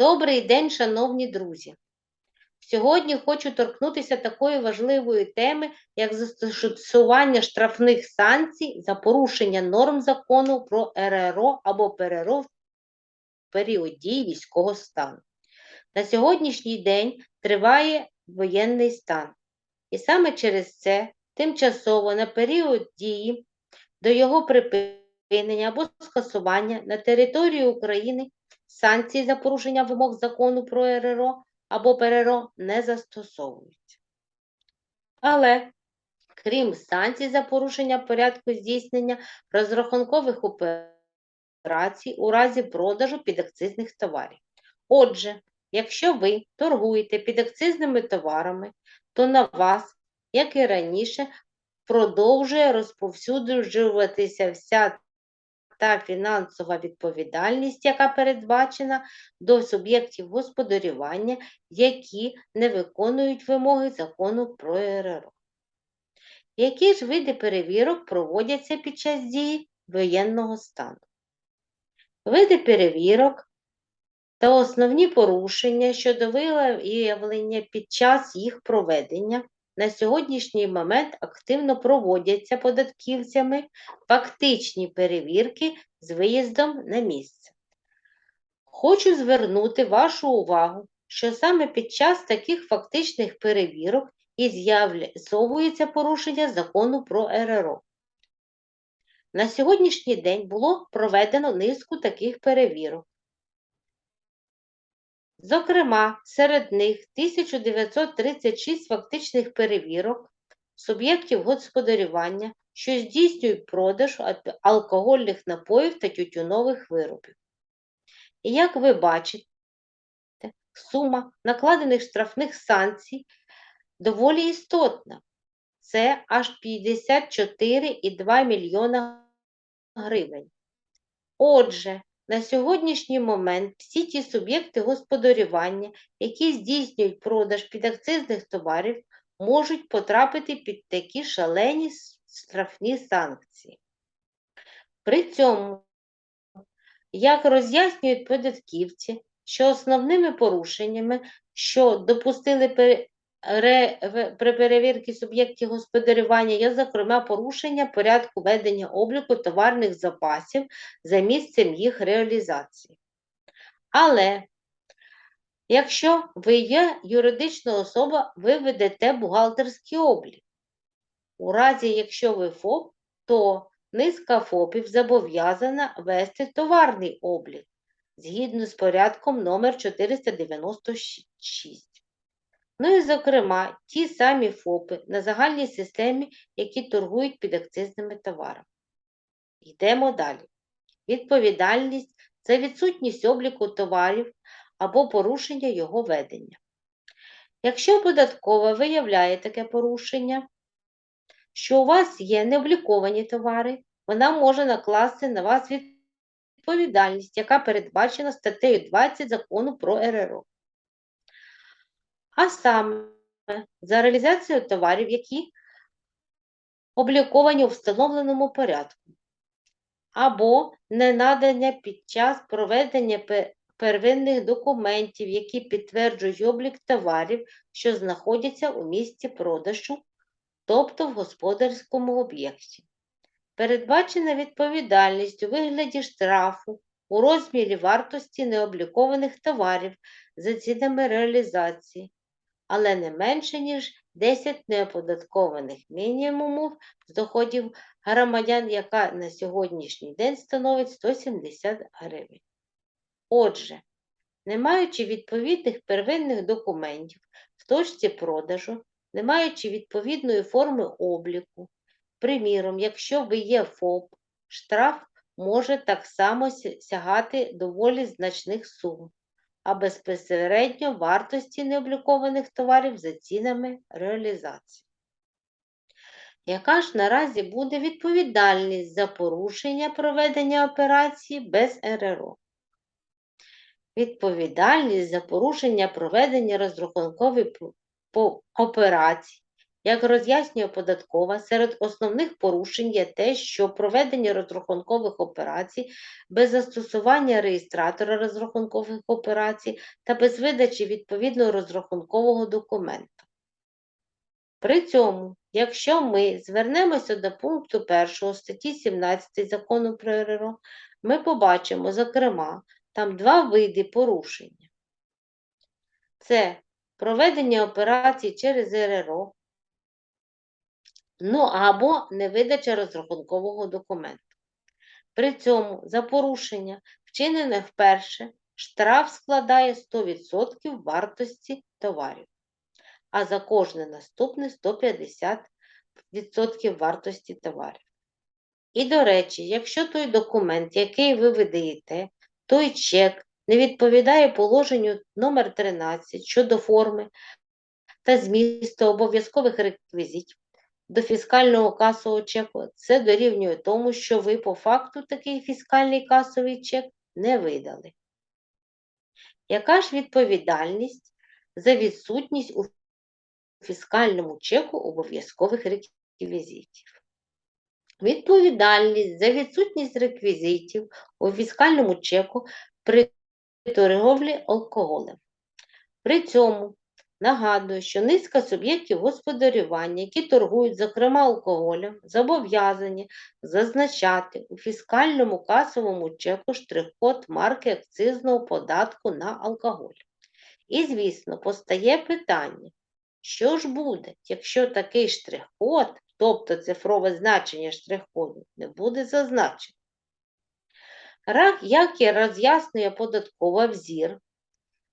Добрий день, шановні друзі! Сьогодні хочу торкнутися такої важливої теми, як застосування штрафних санкцій за порушення норм закону про РРО або ПРРО в період дії військового стану. На сьогоднішній день триває воєнний стан, і саме через це тимчасово на період дії до його припинення або скасування на території України санкції за порушення вимог закону про РРО або ПРРО не застосовуються. Але, крім санкцій за порушення порядку здійснення розрахункових операцій у разі продажу підакцизних товарів. Отже, якщо ви торгуєте підакцизними товарами, то на вас, як і раніше, продовжує розповсюджуватися вся та фінансова відповідальність, яка передбачена до суб'єктів господарювання, які не виконують вимоги закону про РРО. Які ж види перевірок проводяться під час дії воєнного стану? Види перевірок та основні порушення щодо виявлення під час їх проведення на сьогоднішній момент активно проводяться податківцями фактичні перевірки з виїздом на місце. Хочу звернути вашу увагу, що саме під час таких фактичних перевірок і з'являється порушення закону про РРО. На сьогоднішній день було проведено низку таких перевірок. Зокрема, серед них 1936 фактичних перевірок суб'єктів господарювання, що здійснюють продаж алкогольних напоїв та тютюнових виробів. І як ви бачите, сума накладених штрафних санкцій доволі істотна. Це аж 54,2 мільйона гривень. Отже, на сьогоднішній момент всі ті суб'єкти господарювання, які здійснюють продаж підакцизних товарів, можуть потрапити під такі шалені штрафні санкції. При цьому, як роз'яснюють податківці, що основними порушеннями, що допустили при перевірці суб'єктів господарювання є, зокрема, порушення порядку ведення обліку товарних запасів за місцем їх реалізації. Але якщо ви є юридична особа, ви ведете бухгалтерський облік. У разі, якщо ви ФОП, то низка ФОПів зобов'язана вести товарний облік згідно з порядком номер 496. Ну і, зокрема, ті самі ФОПи на загальній системі, які торгують підакцизними товарами. Йдемо далі. Відповідальність це відсутність обліку товарів або порушення його ведення. Якщо податкова виявляє таке порушення, що у вас є необліковані товари, вона може накласти на вас відповідальність, яка передбачена статтею 20 закону про РРО а саме за реалізацію товарів, які обліковані у встановленому порядку, або ненадання під час проведення первинних документів, які підтверджують облік товарів, що знаходяться у місці продажу, тобто в господарському об'єкті. Передбачена відповідальність у вигляді штрафу у розмірі вартості необлікованих товарів за цінами реалізації, але не менше, ніж 10 неоподаткованих мінімумів з доходів громадян, яка на сьогоднішній день становить 170 гривень. Отже, не маючи відповідних первинних документів в точці продажу, не маючи відповідної форми обліку, приміром, якщо ви є ФОП, штраф може так само сягати доволі значних сум а безпосередньо вартості необлікованих товарів за цінами реалізації. Яка ж наразі буде відповідальність за порушення проведення операції без РРО? Відповідальність за порушення проведення розрахункових операцій, Як роз'яснює податкова, серед основних порушень є те, що проведення розрахункових операцій без застосування реєстратора розрахункових операцій та без видачі відповідного розрахункового документу. При цьому, якщо ми звернемося до пункту 1 статті 17 закону про РРО, ми побачимо, зокрема, там два види порушення. Це проведення операцій через РРО, ну або невидача розрахункового документу. При цьому за порушення, вчинене вперше, штраф складає 100% вартості товарів, а за кожне наступне 150% вартості товарів. І, до речі, якщо той документ, який ви видаєте, той чек не відповідає положенню номер 13 щодо форми та змісту обов'язкових реквізитів до фіскального касового чеку, це дорівнює тому, що ви по факту такий фіскальний касовий чек не видали. Яка ж відповідальність за відсутність у фіскальному чеку обов'язкових реквізитів? Відповідальність за відсутність реквізитів у фіскальному чеку при торговлі алкоголем. При цьому нагадую, що низка суб'єктів господарювання, які торгують, зокрема алкоголем, зобов'язані зазначати у фіскальному касовому чеку штрих-код марки акцизного податку на алкоголь. І, звісно, постає питання, що ж буде, якщо такий штрих-код, тобто цифрове значення штрих-коду, не буде зазначено? Як і роз'яснює податкова взір,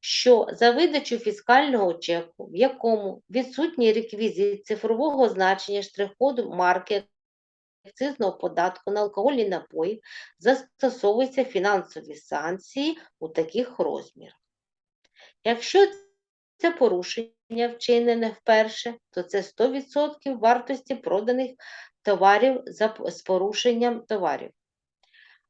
що за видачу фіскального чеку, в якому відсутній реквізит цифрового значення штрих-коду марки акцизного податку на алкогольні напої, застосовуються фінансові санкції у таких розмірах. Якщо це порушення вчинене вперше, то це 100% вартості проданих товарів з порушенням товарів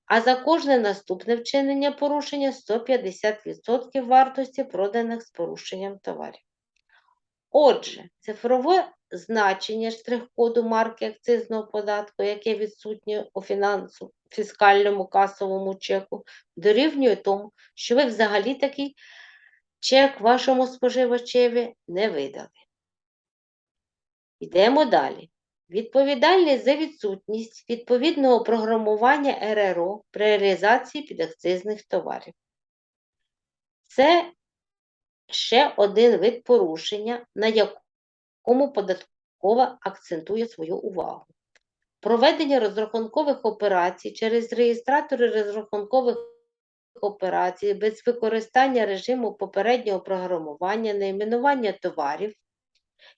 а за кожне наступне вчинення порушення 150% вартості проданих з порушенням товарів. Отже, цифрове значення штрих-коду марки акцизного податку, яке відсутнє у фінансу, фіскальному касовому чеку, дорівнює тому, що ви взагалі такий чек вашому споживачеві не видали. Йдемо далі. Відповідальність за відсутність відповідного програмування РРО при реалізації підакцизних товарів. Це ще один вид порушення, на якому податкова акцентує свою увагу. Проведення розрахункових операцій через реєстратори розрахункових операцій без використання режиму попереднього програмування, найменування товарів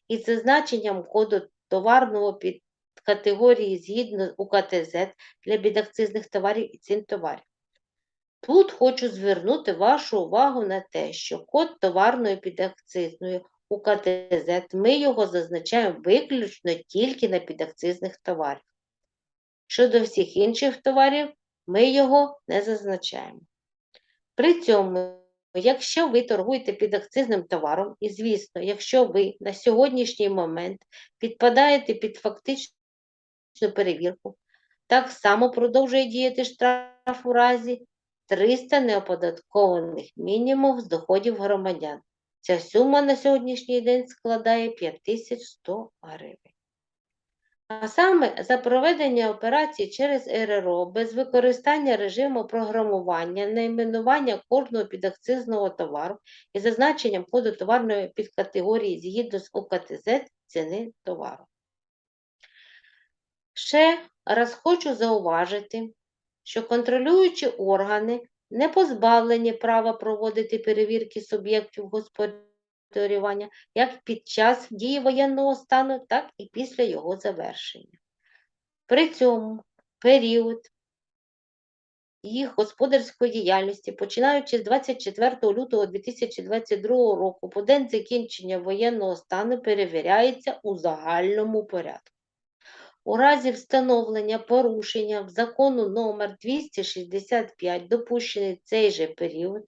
із зазначенням коду товарного під категорії згідно УКТЗ для підакцизних товарів і цін товарів. Тут хочу звернути вашу увагу на те, що код товарної підакцизної УКТЗ, ми його зазначаємо виключно тільки на підакцизних товарів. Щодо всіх інших товарів, ми його не зазначаємо. При цьому Якщо ви торгуєте під акцизним товаром, і, звісно, якщо ви на сьогоднішній момент підпадаєте під фактичну перевірку, так само продовжує діяти штраф у разі 300 неоподаткованих мінімум з доходів громадян. Ця сума на сьогоднішній день складає 5100 гривень. А саме за проведення операцій через РРО без використання режиму програмування, найменування кожного підакцизного товару і зазначенням коду товарної підкатегорії згідно з УКТЗ ціни товару. Ще раз хочу зауважити, що контролюючі органи не позбавлені права проводити перевірки суб'єктів господарювання господарювання як під час дії воєнного стану, так і після його завершення. При цьому період їх господарської діяльності, починаючи з 24 лютого 2022 року по день закінчення воєнного стану, перевіряється у загальному порядку. У разі встановлення порушення в закону номер 265, допущений цей же період,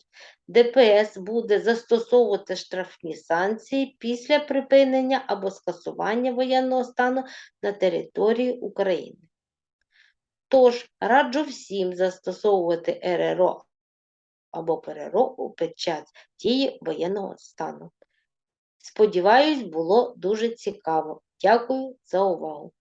ДПС буде застосовувати штрафні санкції після припинення або скасування воєнного стану на території України. Тож раджу всім застосовувати РРО або ПРРО під час дії воєнного стану. Сподіваюсь, було дуже цікаво. Дякую за увагу.